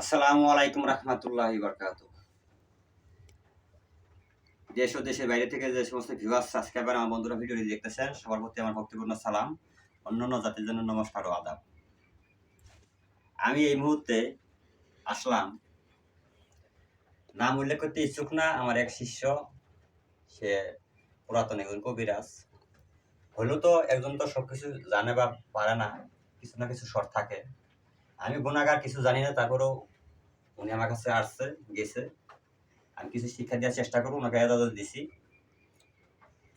আসসালামু আলাইকুম রহমতুল্লাহ বরকাত দেশ ও দেশের বাইরে থেকে যে সমস্ত সাবস্ক্রাইবার আমার বন্ধুরা ভিডিওটি দেখতেছেন, সবার প্রতি আমার ভক্তিপূর্ণ সালাম অন্যান্য জাতির জন্য নমস্কার ও আদাব। আমি এই মুহূর্তে আসলাম। নাম উল্লেখ করতে ইচ্ছুক না, আমার এক শিষ্য, সে পুরাতন একজন কবিরাজ। হলেও তো একজন তো সবকিছু জানে বা পারে না, কিছু না কিছু শর্ট থাকে। আমি গুণাগার, কিছু জানি না, তারপরেও উনি আমার কাছে আসছে, গেছে। আমি কিছু শিক্ষা দেওয়ার চেষ্টা করব, ওনাকে এজাজত দিছি।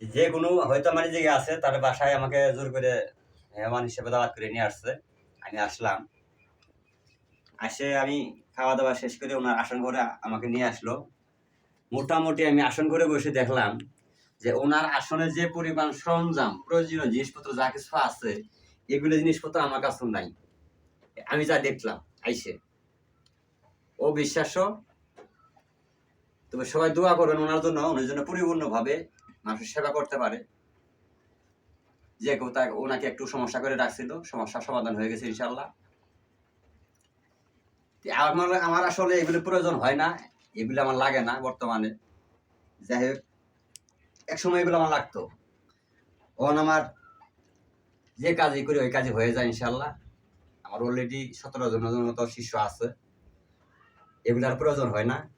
যে কোনো, হয়তো আমার যে আছে, তার বাসায় আমাকে জোর করে মেহমান হিসেবে দাওয়াত করে নিয়ে আসছে। আমি আসলাম। আসে আমি খাওয়া দাওয়া শেষ করে ওনার আসন ঘরে আমাকে নিয়ে আসলো। মোটামুটি আমি আসন ঘরে বসে দেখলাম যে ওনার আসনে যে পরিমাণ সরঞ্জাম, প্রয়োজনীয় জিনিসপত্র, যা কিছু আছে, এগুলো জিনিসপত্র আমার কাছে নাই। আমি যা দেখলাম, আইসে। ও বিশ্বাস তবে সবাই দোয়া করবেন ওনার জন্য ওনার জন্য পরিপূর্ণভাবে মানুষের সেবা করতে পারে। যে কেউ তা ওনাকে একটু সমস্যা করে রাখছিল, সমস্যার সমাধান হয়ে গেছে ইনশাল্লাহ আমার আমার আসলে এগুলো প্রয়োজন হয় না, এগুলো আমার লাগে না বর্তমানে। যাই হোক এক সময় এগুলো আমার লাগতো। ওন আমার যে কাজই করি, ওই কাজই হয়ে যায় ইনশাল্লাহ আমার অলরেডি সতেরো জনের মতো শিষ্য আছে। এগুলার প্রয়োজন হয় না।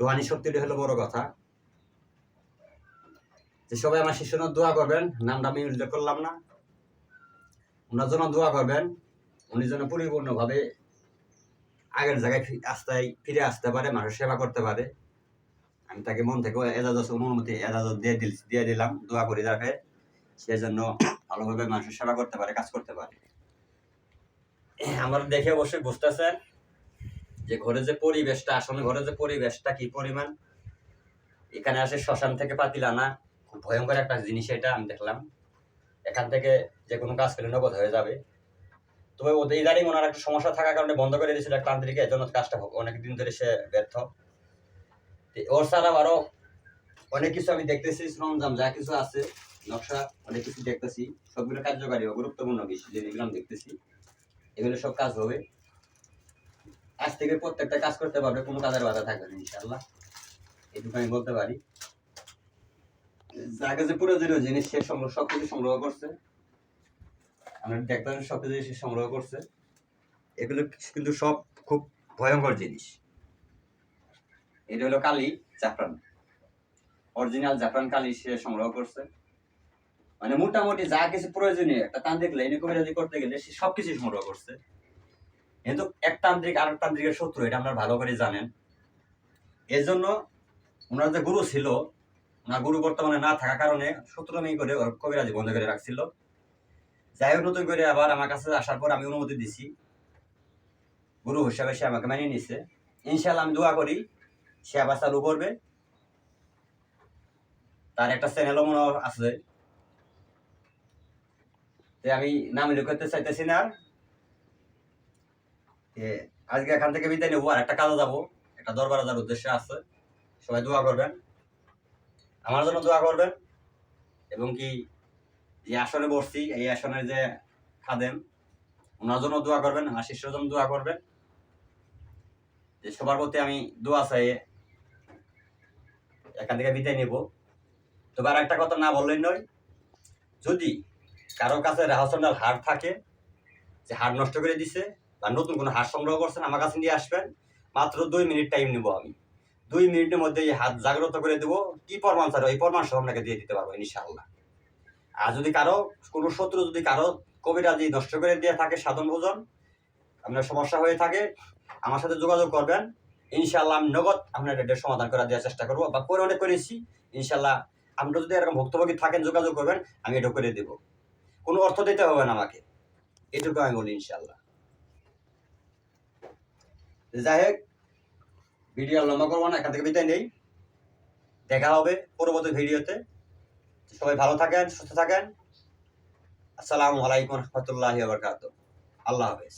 রোহানি শক্তিটা হলো বড় কথা। যে সবাই আমার শিষ্য দোয়া করবেন, নামটা আমি উল্লেখ করলাম না। ওনার জন্য দোয়া করবেন, উনি যেন পরিপূর্ণভাবে আগের জায়গায় আস্তায় ফিরে আসতে পারে মানুষের সেবা করতে পারে। আমি তাকে মন থেকে এজাজত, অনুমতি, এজাজত দিয়ে দিল দিয়ে দিলাম, দোয়া করি তাকে। সে জন্য ভালোভাবে মানুষের সেবা করতে পারে, কাজ করতে পারে। আমার দেখে অবশ্যই বুঝতেছেন যে ঘরে যে পরিবেশটা, আসলে ঘরে যে পরিবেশটা কি পরিমাণ? এখানে আসে শ্মশান থেকে পাতিল আনা খুব ভয়ঙ্কর একটা জিনিস এটা, আমি দেখলাম। এখান থেকে যে কোনো কাজ করলে নগদ হয়ে যাবে। তবে ওদের ইদারিং ওনার একটা সমস্যা থাকার কারণে বন্ধ করে দিয়েছিল একটা তান্ত্রিক এর জন্য কাজটা অনেক দিন ধরে সে ব্যর্থ। ওর ছাড়া আরও অনেক কিছু আমি দেখতেছি, সরঞ্জাম যা কিছু আছে, নকশা, অনেক কিছু দেখতেছি। সবগুলো কার্যকারী গুরুত্বপূর্ণ বিষয় যেগুলো আমি দেখতেছি। এগুলো সব কাজ হবে। আজ থেকে প্রত্যেকটা কাজ করতে পারবে, কোনো কাজের বাধা থাকবে না ইনশাল্লাহ এটুকু আমি বলতে পারি। যাকে যে প্রয়োজনীয় জিনিস, সে সংগ্রহ সব কিছু সংগ্রহ করছে। আমরা দেখবেন সব কিছু সে সংগ্রহ করছে। এগুলো কিন্তু সব খুব ভয়ঙ্কর জিনিস। এটা হলো কালি জাফরান। অরিজিনাল জাফরান কালি সে সংগ্রহ করছে। মানে মোটামুটি যা কিছু প্রয়োজনীয় একটা তান্ত্রিক লাইনে কবিরাজি করতে গেলে সে সবকিছু সংগ্রহ করছে। কিন্তু এক তান্ত্রিক আর এক তান্ত্রিকের শত্রু, এটা আপনারা ভালো করে জানেন। এর জন্য ওনার যে গুরু ছিল, ওনার গুরু বর্তমানে না থাকার কারণে সূত্রমি করে ওর কবিরাজি বন্ধ করে রাখছিল। যাই হোক, নতুন করে আবার আমার কাছে আসার পর আমি অনুমতি দিছি। গুরু হিসাবে সে আমাকে মেনে নিছে। ইনশাল্লাহ আমি দোয়া করি সে আবার চালু করবে। তার একটা চ্যানেলও মনে আছে। আমি নাম করতে চাইতেছি না। আজকে এখান থেকে বিদায় নেব আর একটা কাজে যাব। একটা দরবার যাওয়ার উদ্দেশ্যে আছে। সবাই দোয়া করবেন। আমার জন্য দোয়া করবেন। এবং কি যে আসনে বসছি, এই আসনের যে খাদেম, ওনার জন্য দোয়া করবেন, আমার শিষ্যর জন্য দোয়া করবেন। যে সবার প্রতি আমি দোয়া চাই এখান থেকে বিদায় নেব। তবে আর একটা কথা না বললেন নয়, যদি কারও কাছে রাহসন্ডাল হার থাকে, যে হার নষ্ট করে দিছে বা নতুন কোনো হার সংগ্রহ করছেন, আমার কাছে নিয়ে আসবেন, মাত্র দুই মিনিট টাইম নিব আমি। দুই মিনিটের মধ্যে এই হাত জাগ্রত করে দেবো, কি প্রমাণ স্যার? এই প্রমাণ সহ আপনাকে দিয়ে দিতে পারব, ইনশাআল্লাহ। আর যদি কারও, কোনো শত্রু যদি কারও কবিরাজি নষ্ট করে দিয়ে থাকে সাধন ভোজন, আপনার সমস্যা হয়ে থাকে, আমার সাথে যোগাযোগ করবেন। ইনশাল্লাহ আমি নগদ আপনার এটা সমাধান করার দেওয়ার চেষ্টা করব বা করে অনেক করেছি। ইনশাআল্লাহ আপনারা যদি এরকম ভুক্তভোগী থাকেন, যোগাযোগ করবেন, আমি এটা করে দেবো। কোনো অর্থ দিতে হবে না আমাকে। এটুকু আমি বলি ইনশাল্লাহ যাই হোক, ভিডিও লম্বা করব না, এখান থেকে বিদায় নেই। দেখা হবে পরবর্তী ভিডিওতে। সবাই ভালো থাকেন, সুস্থ থাকেন। আসসালামু আলাইকুম রহমতুল্লাহ বরকাত আল্লাহ হাফেজ।